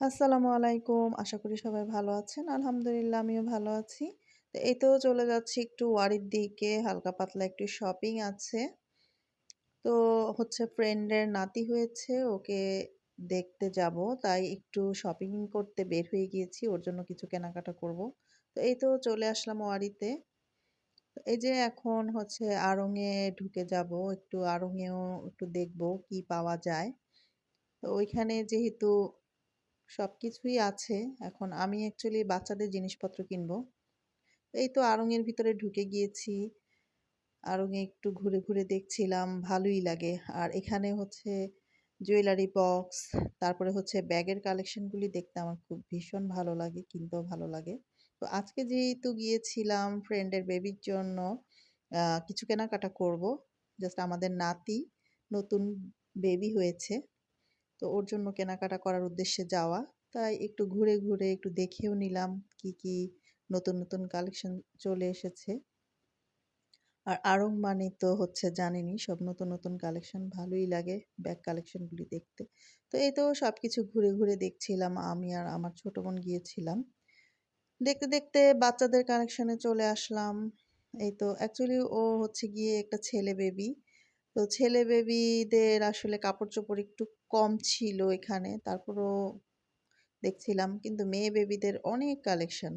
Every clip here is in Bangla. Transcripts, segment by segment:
আসসালামু আলাইকুম। আশা করি সবাই ভালো আছেন। আলহামদুলিল্লাহ আমিও ভালো আছি। তো এই তো চলে যাচ্ছি একটু ওয়ারির দিকে। হালকা পাতলা একটু শপিং আছে। তো হচ্ছে ফ্রেন্ডের নাতি হয়েছে, ওকে দেখতে যাব। তাই একটু শপিং করতে বের হয়ে গিয়েছি। ওর জন্য কিছু কেনাকাটা করব। তো এই তো চলে আসলাম ওয়ারিতে। এই যে এখন হচ্ছে আড়ং-এ ঢুকে যাব। একটু আড়ং-এও একটু দেখব কি পাওয়া যায়। তো ওইখানে যেহেতু সবকিছুই আছে। এখন আমি অ্যাকচুয়ালি বাচ্চাদের জিনিসপত্র কিনবো। এই তো আড়ং-এর ভিতরে ঢুকে গিয়েছি। আড়ং-এ একটু ঘুরে, ঘুরে দেখছিলাম, ভালোই লাগে। আর এখানে হচ্ছে জুয়েলারি বক্স, তারপরে হচ্ছে ব্যাগের কালেকশনগুলি দেখতে আমার খুব ভীষণ ভালো লাগে, কিনতেও ভালো লাগে। তো আজকে যেহেতু গিয়েছিলাম ফ্রেন্ডের বেবির জন্য কিছু কেনাকাটা করব। জাস্ট আমাদের নাতি নতুন বেবি হয়েছে। তো ওর জন্য কেনাকাটা করার উদ্দেশ্যে যাওয়া। তাই একটু ঘুরে, ঘুরে একটু দেখেও নিলাম কি, কি নতুন, নতুন কালেকশন চলে এসেছে। আর আড়ং মানে তো হচ্ছে জানেনই সব নতুন, নতুন কালেকশন ভালোই লাগে ব্যাগ কালেকশনগুলি দেখতে। তো এই তো সব কিছু ঘুরে, ঘুরে দেখছিলাম। আমি আর আমার ছোট বোন গিয়েছিলাম। দেখতে, দেখতে বাচ্চাদের কালেকশনে চলে আসলাম। এই তো অ্যাকচুয়ালি ও হচ্ছে গিয়ে একটা ছেলে বেবি। তো ছেলে বেবিদের আসলে কাপড়-চোপড় একটু কম ছিল এখানে। তারপরও দেখছিলাম কিন্তু মেয়ে বেবিদের অনেক কালেকশন।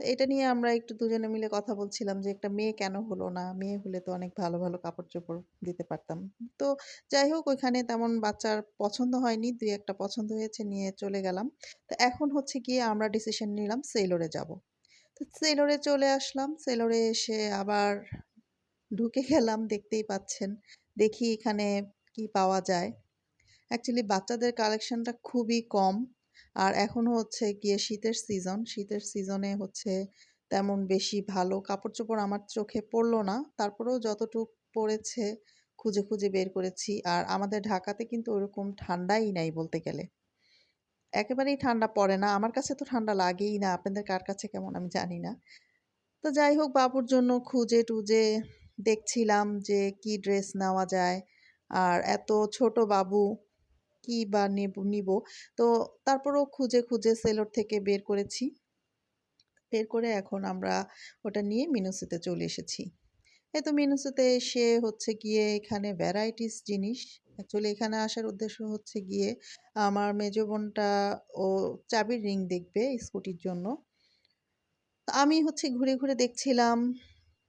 তো এটা নিয়ে আমরা একটু দুজনে মিলে কথা বলছিলাম যে একটা মেয়ে কেন হলো না? মেয়ে হলে তো অনেক ভালো, ভালো কাপড়-চোপড় দিতে পারতাম। তো যাই হোক ওইখানে তেমন বাচ্চার পছন্দ হয়নি। দুই একটা পছন্দ হয়েছে নিয়ে চলে গেলাম। তো এখন হচ্ছে গিয়ে আমরা ডিসিশন নিলাম সেলরে যাব। তো সেলোরে চলে আসলাম। সেলরে এসে আবার ঢুকে গেলাম দেখতেই পাচ্ছেন। দেখি এখানে কি পাওয়া যায়। অ্যাকচুয়ালি বাচ্চাদের কালেকশনটা খুবই কম। আর এখনও হচ্ছে গিয়ে শীতের সিজন। শীতের সিজনে হচ্ছে তেমন বেশি ভালো কাপড়-চোপড় আমার চোখে পড়ল না। তারপরেও যতটুক পড়েছে খুঁজে, খুঁজে বের করেছি। আর আমাদের ঢাকাতে কিন্তু ওরকম ঠান্ডাই নাই বলতে গেলে। একেবারেই ঠান্ডা পড়ে না। আমার কাছে তো ঠান্ডা লাগেই না। আপনাদের কার কাছে কেমন আমি জানি না। তো যাই হোক বাবুর জন্য খুঁজে-টুজে দেখছিলাম যে কি ড্রেস নেওয়া যায়। আর এত ছোট বাবু কি বা নেব নিব। তো তারপরও খুঁজে, খুঁজে সেলর থেকে বের করেছি। বের করে এখন আমরা ওটা নিয়ে মিনুসিতে চলে এসেছি। এই তো মিনুসিতে এসে হচ্ছে গিয়ে এখানে ভ্যারাইটিস জিনিস। অ্যাকচুয়ালি এখানে আসার উদ্দেশ্য হচ্ছে গিয়ে আমার মেজো বোনটা ও চাবির রিং দেখবে স্কুটির জন্য। আমি হচ্ছে ঘুরে, ঘুরে দেখছিলাম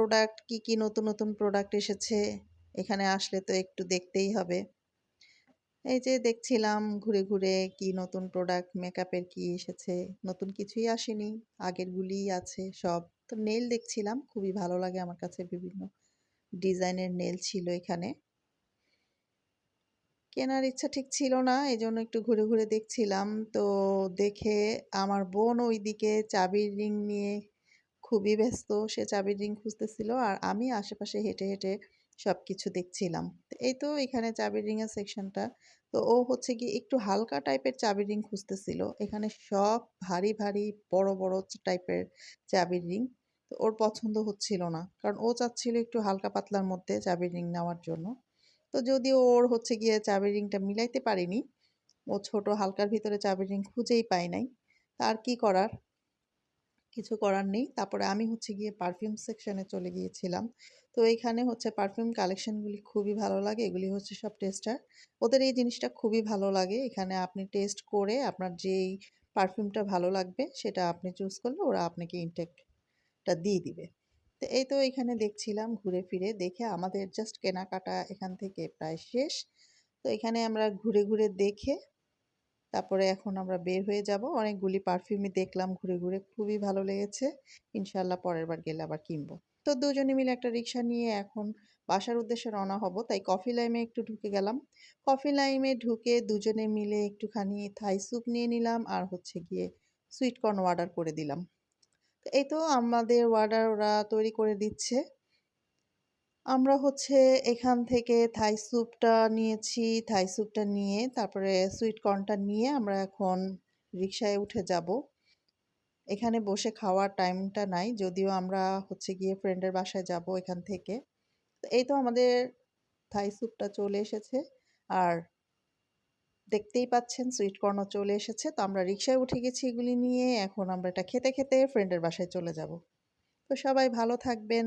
প্রোডাক্ট কি, কি নতুন, নতুন প্রোডাক্ট এসেছে। এখানে আসলে তো একটু দেখতেই হবে। এই যে দেখছিলাম ঘুরে, ঘুরে কি নতুন প্রোডাক্ট মেকআপের কি এসেছে। নতুন কিছুই আসেনি। আগেরগুলিই আছে সব। তো নেল দেখছিলাম। খুবই ভালো লাগে আমার কাছে বিভিন্ন ডিজাইনের নেল ছিল এখানে। কেনার ইচ্ছা ঠিক ছিল না। এই জন্য একটু ঘুরে, ঘুরে দেখছিলাম। তো দেখে আমার বোন ওইদিকে চাবির রিং নিয়ে খুবই ব্যস্ত। সে চাবির রিং খুঁজতেছিল। আর আমি আশেপাশে হেঁটে, হেঁটে সব কিছু দেখছিলাম। এই তো এখানে চাবির রিংয়ের সেকশনটা। তো ও হচ্ছে গিয়ে একটু হালকা টাইপের চাবির রিং খুঁজতেছিল। এখানে সব ভারী, ভারী বড়, বড় টাইপের চাবির রিং। তো ওর পছন্দ হচ্ছিল না। কারণ ও চাচ্ছিল একটু হালকা পাতলার মধ্যে চাবির রিং নেওয়ার জন্য। তো যদিও ওর হচ্ছে গিয়ে চাবির রিংটা মিলাইতে পারিনি। ও ছোট হালকার ভিতরে চাবির রিং খুঁজেই পায় নাই। তা আর কি করার? কিছু করার নেই। তারপরে আমি হচ্ছে গিয়ে পারফিউম সেকশনে চলে গিয়েছিলাম। তো এইখানে হচ্ছে পারফিউম কালেকশনগুলি খুবই ভালো লাগে। এগুলি হচ্ছে সব টেস্টার। ওদের এই জিনিসটা খুবই ভালো লাগে। এখানে আপনি টেস্ট করে আপনার যেই পারফিউমটা ভালো লাগবে সেটা আপনি চুজ করলে ওরা আপনাকে ইনটেকটা দিয়ে দিবে। তো এই তো এখানে দেখছিলাম ঘুরে ফিরে দেখে আমাদের জাস্ট কেনাকাটা এখান থেকে প্রায় শেষ। তো এখানে আমরা ঘুরে, ঘুরে দেখে তারপরে এখন আমরা বের হয়ে যাব। অনেকগুলি পারফিউমই দেখলাম ঘুরে, ঘুরে খুবই ভালো লেগেছে। ইনশাল্লাহ পরের বার গেলে আবার কিনবো। তো দুজনে মিলে একটা রিক্সা নিয়ে এখন বাসার উদ্দেশ্যে রওনা হব। তাই কফি লাইমে একটু ঢুকে গেলাম। কফি লাইমে ঢুকে দুজনে মিলে একটুখানি থাই স্যুপ নিয়ে নিলাম আর হচ্ছে গিয়ে সুইট কর্ন অর্ডার করে দিলাম। এই তো আমাদের অর্ডার ওরা তৈরি করে দিচ্ছে। আমরা হচ্ছে এখান থেকে থাই স্যুপটা নিয়েছি। থাই স্যুপটা নিয়ে তারপরে সুইট কর্নটা নিয়ে আমরা এখন রিক্সায় উঠে যাব। এখানে বসে খাওয়ার টাইমটা নাই। যদিও আমরা হচ্ছে গিয়ে ফ্রেন্ডের বাসায় যাব এখান থেকে। এই তো আমাদের থাই স্যুপটা চলে এসেছে। আর দেখতেই পাচ্ছেন সুইট কর্নও চলে এসেছে। তো আমরা রিক্সায় উঠে গেছি এগুলি নিয়ে। এখন আমরা এটা খেতে, খেতে ফ্রেন্ডের বাসায় চলে যাব। তো সবাই ভালো থাকবেন।